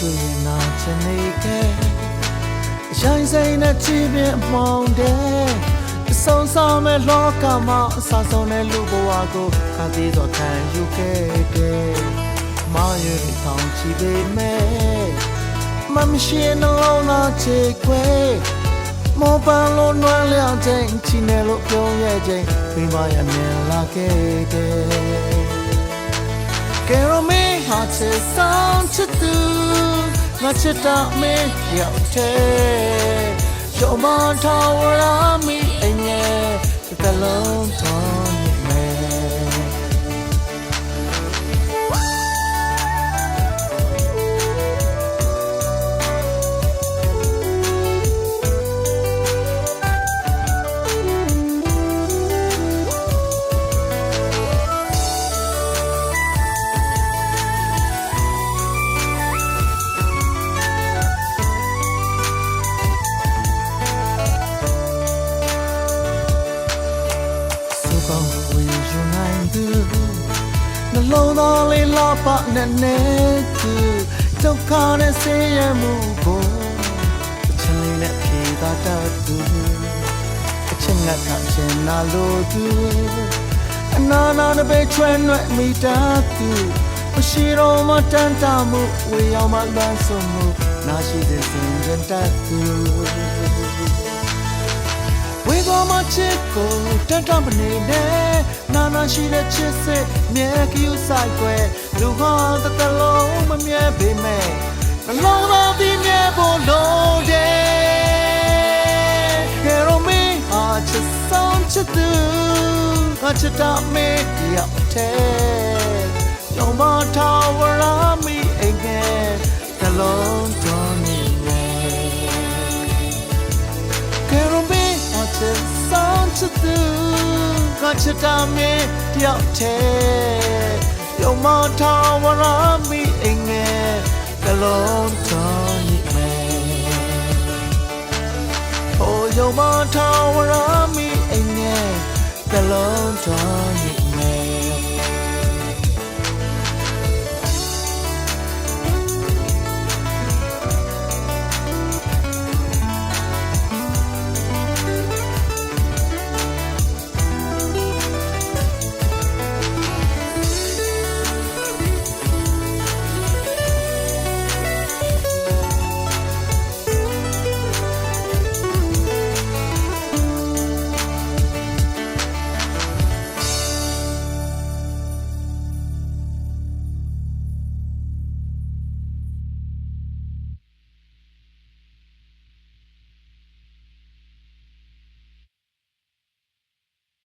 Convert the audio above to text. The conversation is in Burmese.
တွေ့ရင်နာချင်နေခဲ့အရင်စိမ့်နဲ့ချီးပင်အမှောင်တဲ့အဆုံးဆောင်မဲ့လောကမှာအဆဆုံးတဲ့လူဘဝကိုခါသေးတော့ခံယူခဲ့တယ်မာရရင်တောင်းချီပေမဲ့မမရှိနှလုံးသားချေခွဲမောပန်လို့နှွမ်းလျောင်းချင်းချီနယ်လို့ပြုံးရဲ့ချင်းမိမရမြင်လာခဲ့တယ်ကဲရော ချစ်ဆောင်ချစ်သူငါချစ်တာမင်းရောက်တဲ့ရောမထောဝရမီအငယ်တစ်တလုံးတော် နေမယ်စုကောင်းဝေယူနိုင်သူနှလုံးသားလေးလာပါနဲ့နဲ့သူဒုက္ခနဲ့ဆင်းရဲမှုကိုအချင်းလေးနဲ့ဖြေသာတတ်သူအချင်းငတ်ခချင်နာလို့သူအနာနာနဲ့ပဲချွဲ့နှဲ့မိတာသူမရှိတော့မတန်တာမှုဝေရောက်မှလွမ်းဆုံးမှုနာရှိတဲ့စင်ကြတတ်သူဝေကောမ ချစ်ကိုတတ်တမနေနဲ့နာနာရှိတဲ့ချစ်စစ်မြဲကယူဆိုင်ွယ်လူဟာတစ်တလုံးမမြဲပေမဲ့နှလုံးသားပြီးမြဲဖို့လုံးတယ်ကဲရိုမီဟာချစ်ဆောင်ချစ်သူဟာချစ်တာမေးရောက်တဲ့ယောမထာဝရမီအငယ်တစ်လုံး ချစ်တာမေတယောက်တည်းယုံမထာဝရမီအငယ်ကလုံးတော်ညိမယ်ဟိုယုံမထာဝရ